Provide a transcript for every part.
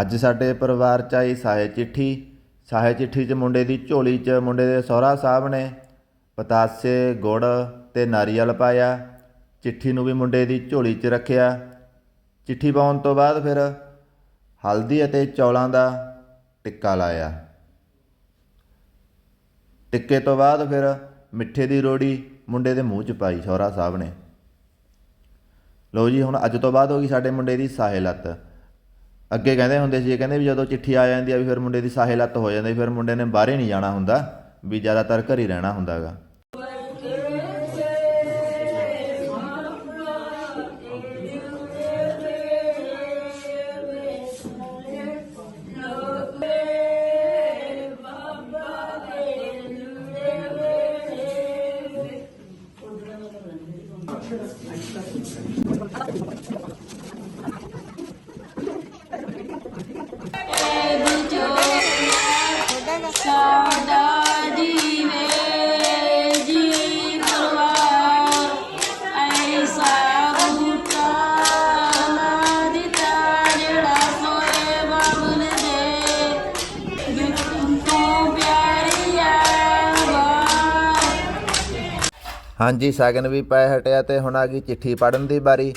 ਅੱਜ ਸਾਡੇ ਪਰਿਵਾਰ 'ਚ ਆਈ ਸਾਹੇ ਚਿੱਠੀ। ਸਾਹੇ ਚਿੱਠੀ 'ਚ ਮੁੰਡੇ ਦੀ ਝੋਲੀ 'ਚ ਮੁੰਡੇ ਦੇ ਸਹੁਰਾ ਸਾਹਿਬ ਨੇ ਪਤਾਸੇ, ਗੁੜ ਤੇ ਨਾਰੀਅਲ ਪਾਇਆ। ਚਿੱਠੀ ਨੂੰ ਵੀ ਮੁੰਡੇ ਦੀ ਝੋਲੀ 'ਚ ਰੱਖਿਆ। ਚਿੱਠੀ ਪਾਉਣ ਤੋਂ ਬਾਅਦ ਫਿਰ ਹਲਦੀ ਅਤੇ ਚੌਲਾਂ ਦਾ ਟਿੱਕਾ ਲਾਇਆ। ਟਿੱਕੇ ਤੋਂ ਬਾਅਦ ਫਿਰ ਮਿੱਠੇ ਦੀ ਰੋੜੀ ਮੁੰਡੇ ਦੇ ਮੂੰਹ 'ਚ ਪਾਈ ਸਹੁਰਾ ਸਾਹਿਬ ਨੇ। ਲੋ ਜੀ, ਹੁਣ ਅੱਜ ਤੋਂ ਬਾਅਦ ਹੋ ਗਈ ਸਾਡੇ ਮੁੰਡੇ ਦੀ ਸਾਹੇ ਲੱਤ। ਅੱਗੇ ਕਹਿੰਦੇ ਹੁੰਦੇ ਸੀ ਕਹਿੰਦੇ ਵੀ ਜਦੋਂ ਚਿੱਠੀ ਆ ਜਾਂਦੀ ਆ ਵੀ ਫਿਰ ਮੁੰਡੇ ਦੀ ਸਾਹੇ ਲੱਤ ਹੋ ਜਾਂਦੀ, ਫਿਰ ਮੁੰਡੇ ਨੇ ਬਾਹਰੇ ਨਹੀਂ ਜਾਣਾ ਹੁੰਦਾ, ਵੀ ਜ਼ਿਆਦਾਤਰ ਘਰ ਹੀ ਰਹਿਣਾ ਹੁੰਦਾਗਾ ਸਾਡਾ ਹਾਂਜੀ, ਸ਼ਗਨ ਵੀ ਪੈ ਹਟਿਆ ਤੇ ਹੁਣ ਆ ਗਈ ਚਿੱਠੀ ਪੜਨ ਦੀ ਵਾਰੀ।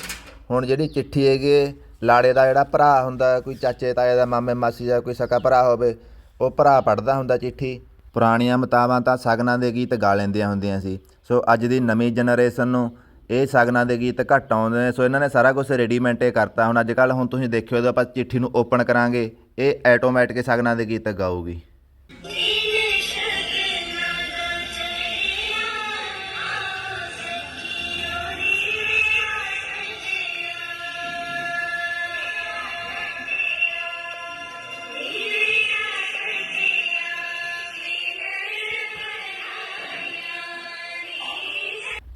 ਹੁਣ ਜਿਹੜੀ ਚਿੱਠੀ ਹੈਗੀ ਲਾੜੇ ਦਾ ਜਿਹੜਾ ਭਰਾ ਹੁੰਦਾ, ਕੋਈ ਚਾਚੇ ਤਾਏ ਦਾ, ਮਾਮੇ ਮਾਸੀ ਦਾ, ਕੋਈ ਸਕਾ ਭਰਾ ਹੋਵੇ, ਉਹ ਭਰਾ ਪੜਦਾ ਹੁੰਦਾ ਚਿੱਠੀ। ਪੁਰਾਣੀਆਂ ਮਤਾਵਾਂ ਤਾਂ ਸਗਨਾਂ ਦੇ ਗੀਤ ਗਾ ਲੈਂਦੀਆਂ ਹੁੰਦੀਆਂ ਸੀ। ਸੋ ਅੱਜ ਦੀ ਨਵੀਂ ਜਨਰੇਸ਼ਨ ਨੂੰ ਇਹ ਸਗਨਾਂ ਦੇ ਗੀਤ ਘੱਟ ਆਉਂਦੇ ਨੇ। ਸੋ ਇਹਨਾਂ ਨੇ ਸਾਰਾ ਕੁਝ ਰੈਡੀਮੈਂਟੇ ਕਰਤਾ। ਹੁਣ ਅੱਜ ਕੱਲ ਹੁਣ ਤੁਸੀਂ ਦੇਖਿਓ ਜਦੋਂ ਆਪਾਂ ਚਿੱਠੀ ਨੂੰ ਓਪਨ ਕਰਾਂਗੇ, ਇਹ ਆਟੋਮੈਟਿਕ ਸਗਨਾਂ ਦੇ ਗੀਤ ਗਾਊਗੀ।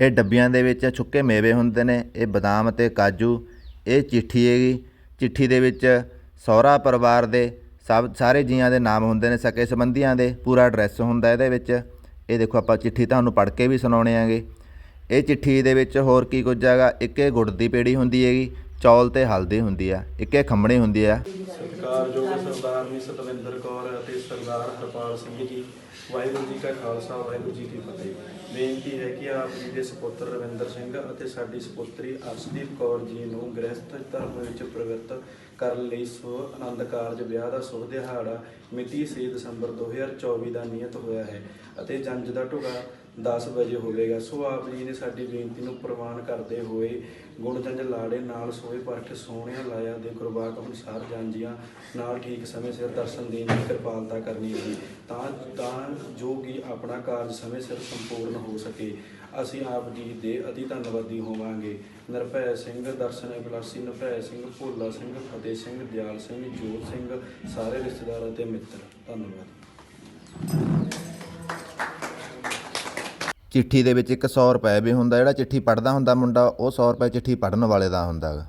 ਇਹ ਡੱਬੀਆਂ ਦੇ ਵਿੱਚ ਸੁੱਕੇ ਮੇਵੇ ਹੁੰਦੇ ਨੇ, ਇਹ ਬਦਾਮ ਅਤੇ ਕਾਜੂ, ਇਹ ਚਿੱਠੀ ਹੈਗੀ। ਚਿੱਠੀ ਦੇ ਵਿੱਚ ਸਹੁਰਾ ਪਰਿਵਾਰ ਦੇ ਸਭ, ਸਾਰੇ ਜੀਆਂ ਦੇ ਨਾਮ ਹੁੰਦੇ ਨੇ, ਸਕੇ ਸੰਬੰਧੀਆਂ ਦੇ, ਪੂਰਾ ਐਡਰੈਸ ਹੁੰਦਾ ਇਹਦੇ ਵਿੱਚ। ਇਹ ਦੇਖੋ ਆਪਾਂ ਚਿੱਠੀ ਤੁਹਾਨੂੰ ਪੜ੍ਹ ਕੇ ਵੀ ਸੁਣਾਉਣੇ ਆਂਗੇ। ਇਹ ਚਿੱਠੀ ਦੇ ਵਿੱਚ ਹੋਰ ਕੀ ਕੁਝ ਹੈਗਾ? ਇੱਕ ਇਹ ਗੁੜ ਦੀ ਪੇੜੀ ਹੁੰਦੀ ਹੈਗੀ, ਚੌਲ ਤੇ ਹਲਦੀ ਹੁੰਦੀ ਆ, ਇੱਕ ਇਹ ਖੰਮਣੀ ਹੁੰਦੀ ਆ। ਸਤਿਕਾਰਯੋਗ ਸਰਦਾਰਨੀ ਸਤਵਿੰਦਰ ਕੌਰ ਅਤੇ ਸਰਦਾਰ ਹਰਪਾਲ ਸਿੰਘ ਜੀ। ਵਾਹਿਗੁਰੂ ਜੀ ਕਾ ਖਾਲਸਾ, ਵਾਹਿਗੁਰੂ ਜੀ ਕੀ ਫਤਿਹ। ਬੇਨਤੀ ਹੈ ਕਿ ਆਪ ਜੀ ਦੇ ਸੁਪੁੱਤਰ ਰਵਿੰਦਰ ਸਿੰਘ ਅਤੇ ਸਾਡੀ ਸੁਪੁੱਤਰੀ ਅਰਸ਼ਦੀਪ ਕੌਰ ਜੀ ਨੂੰ ਗ੍ਰਸਥ ਧਰਮ ਵਿੱਚ ਪ੍ਰਵਿਰਤ ਕਰਨ ਲਈ ਸੋ ਆਨੰਦ ਕਾਰਜ, ਵਿਆਹ ਦਾ ਸ਼ੁਭ ਦਿਹਾੜਾ, ਮਿਤੀ 6 ਦਸੰਬਰ 2024 ਦਾ ਨਿਯਤ ਹੋਇਆ ਹੈ ਅਤੇ ਜੰਜ ਦਾ ਢੁਗਾ 10 ਵਜੇ ਹੋਵੇਗਾ। ਸੋ ਆਪ ਜੀ ਨੇ ਸਾਡੀ ਬੇਨਤੀ ਨੂੰ ਪ੍ਰਵਾਨ ਕਰਦੇ ਹੋਏ ਗੁਣਜੰਜ ਲਾੜੇ ਨਾਲ ਸੋਏ ਪਰਖ ਸੋਹਣਿਆ ਲਾਇਆ ਦੇ ਗੁਰਬਾਕ ਅਨੁਸਾਰ ਜਾਂਜੀਆਂ ਨਾਲ ਠੀਕ ਸਮੇਂ ਸਿਰ ਦਰਸ਼ਨ ਦੇਣ ਦੀ ਕਿਰਪਾਲਤਾ ਕਰਨੀ ਸੀ। ਤਾਂ ਤਾਂ ਜੋ ਕਿ ਆਪਣਾ ਕਾਰਜ ਸਮੇਂ ਸਿਰ ਸੰਪੂਰਨ ਹੋ ਸਕੇ। ਅਸੀਂ ਆਪ ਜੀ ਦੇ ਅਤੀ ਧੰਨਵਾਦੀ ਹੋਵਾਂਗੇ। ਨਿਰਭੈ ਸਿੰਘ, ਦਰਸ਼ਨ ਅਭਿਲਾਸ਼ੀ ਨਿਰਭੈ ਸਿੰਘ, ਭੋਲਾ ਸਿੰਘ, ਫਤਿਹ ਸਿੰਘ, ਦਿਆਲ ਸਿੰਘ, ਜੋਤ ਸਿੰਘ, ਸਾਰੇ ਰਿਸ਼ਤੇਦਾਰ ਅਤੇ ਮਿੱਤਰ। ਧੰਨਵਾਦ। ਚਿੱਠੀ ਦੇ ਵਿੱਚ ਇੱਕ 100 ਰੁਪਏ ਵੀ ਹੁੰਦਾ, ਜਿਹੜਾ ਚਿੱਠੀ ਪੜਦਾ ਹੁੰਦਾ ਮੁੰਡਾ, ਉਹ 100 ਰੁਪਏ ਚਿੱਠੀ ਪੜਨ ਵਾਲੇ ਦਾ ਹੁੰਦਾ ਗਾ